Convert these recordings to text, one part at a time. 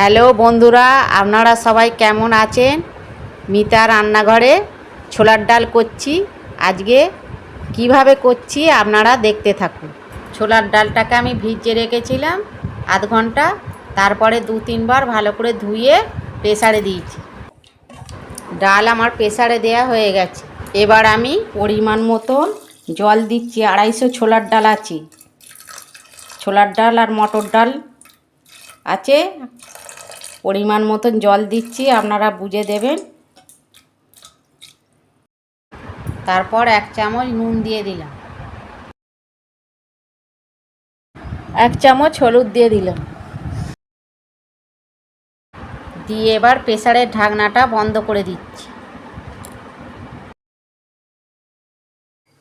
Hello বন্ধুরা, আপনারা সবাই কেমন আছেন? মিতা রান্নাঘরে ছোলার ডাল করছি। আজকে কীভাবে করছি আপনারা দেখতে থাকুন। ছোলার ডালটাকে আমি ভিজিয়ে রেখেছিলাম আধ ঘণ্টা, তারপরে দু তিনবার ভালো করে ধুয়ে প্রেসারে দিয়েছি। ডাল আমার প্রেসারে দেয়া হয়ে গেছে। এবার আমি পরিমাণ মতন জল দিচ্ছি, আড়াইশো ছোলার ডাল আছে। ছোলার ডাল আর মটর ডাল আছে। পরিমাণ মতন জল দিচ্ছি, আপনারা বুঝে দেবেন। তারপর এক চামচ নুন দিয়ে দিলাম। এক চামচ হলুদ দিয়ে দিলাম। দিয়ে এবার প্রেসারের ঢাকনাটা বন্ধ করে দিচ্ছি।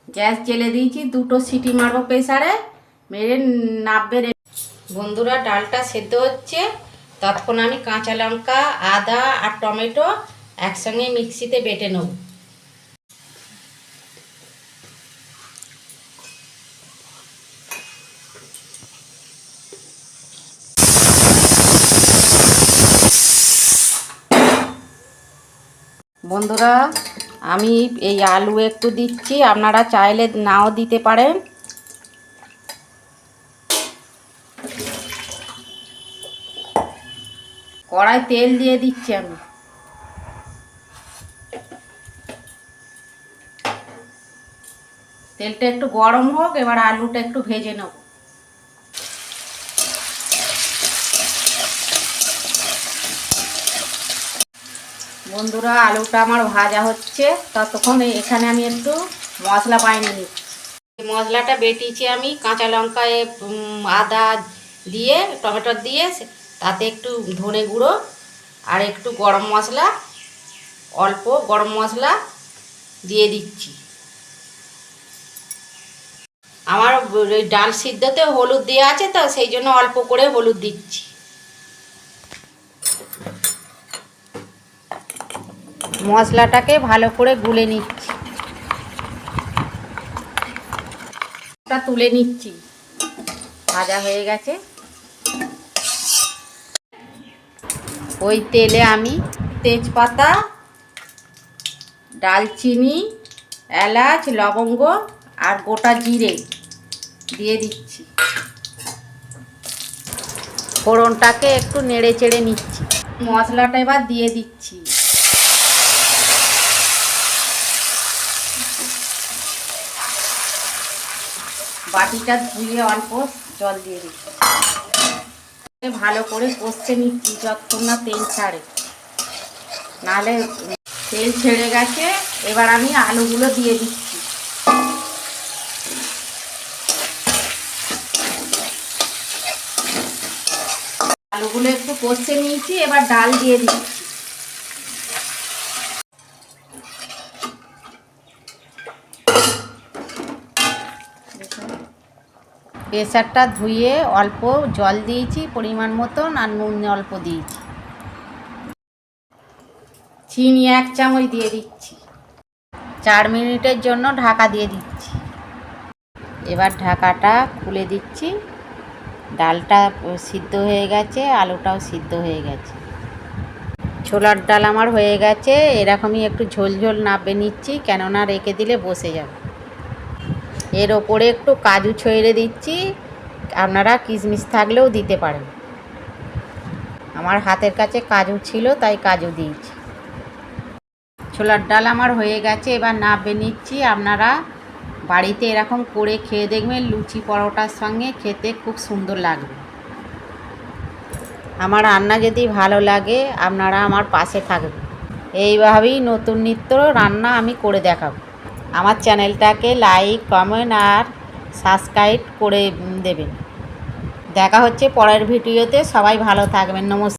গ্যাস জেলে দিয়েছি, দুটো সিটি মারবো প্রেসারে, মেরে নাববে বন্ধুরা, ডালটা সেদ্ধ হচ্ছে। ততক্ষণ আমি কাঁচা লঙ্কা, আদা আর টমেটো একসঙ্গে মিক্সিতে বেটে নেব। বন্ধুরা, আমি এই আলু একটু দিচ্ছি। আপনারা চাইলে নাও দিতে পারেন। কড়াই তেল দিয়ে দিচ্ছি আমি। তেলটা একটু গরম হোক, এবার আলুটা একটু ভেজে নেব। বন্ধুরা, আলুটা আমার ভাজা হচ্ছে। ততক্ষণ এখানে আমি একটু মশলা বাইনে নিচ্ছি। মশলাটা বেটিয়েছি আমি কাঁচা লঙ্কা আদা দিয়ে, টমেটো দিয়ে তাতে একটু ধনে গুঁড়ো আর একটু গরম মশলা, অল্প গরম মশলা দিয়ে দিচ্ছি। আমার ডাল সিদ্ধতে হলুদ দেওয়া আছে তো, সেই জন্য অল্প করে হলুদ দিচ্ছি। মশলাটাকে ভালো করে গুলে নিচ্ছি। তুলে নিচ্ছি। ভাজা হয়ে গেছে। ওই তেলে আমি তেজপাতা, ডালচিনি, এলাচ, লবঙ্গ আর গোটা জিরে দিয়ে দিচ্ছি। ফোড়নটাকে একটু নেড়ে চেড়ে নিচ্ছি। মশলাটা এবার দিয়ে দিচ্ছি। বাটিটা ধুয়ে অল্প জল দিয়ে দিচ্ছি। ভালো করে কষতে নিচ্ছি যতক্ষণ না, তেল ছাড়ে। নাহলে তেল ছেড়ে গেছে, এবার আমি আলুগুলো দিয়ে দিচ্ছি। আলুগুলো একটু কষতে নিয়েছি, এবার ডাল দিয়ে দিচ্ছি। প্রেসারটা ধুয়ে অল্প জল দিয়েছি, পরিমাণ মতন, আর নুন অল্প দিয়েছি। চিনি এক চামচ দিয়ে দিচ্ছি। চার মিনিটের জন্য ঢাকা দিয়ে দিচ্ছি। এবার ঢাকাটা খুলে দিচ্ছি। ডালটা সিদ্ধ হয়ে গেছে, আলুটাও সিদ্ধ হয়ে গেছে। ছোলার ডাল আমার হয়ে গেছে, এরকমই একটু ঝোল ঝোল নাবে নিচ্ছি, কেননা রেখে দিলে বসে যাবে। এর ওপরে একটু কাজু ছড়িয়ে দিচ্ছি। আপনারা কিশমিশ থাকলেও দিতে পারেন। আমার হাতের কাছে কাজু ছিল, তাই কাজু দিয়েছি। ছোলার ডাল আমার হয়ে গেছে, এবার নাবে নিচ্ছি। আপনারা বাড়িতে এরকম করে খেয়ে দেখবেন, লুচি পরোটার সঙ্গে খেতে খুব সুন্দর লাগবে। আমার রান্না যদি ভালো লাগে, আপনারা আমার পাশে থাকবেন। এইভাবেই নতুন নিত্য রান্না আমি করে দেখাবো। আমার চ্যানেলটাকে লাইক, কমেন্ট আর সাবস্ক্রাইব করে দেবেন। দেখা হচ্ছে পরের ভিডিওতে। সবাই ভালো থাকবেন। নমস্কার।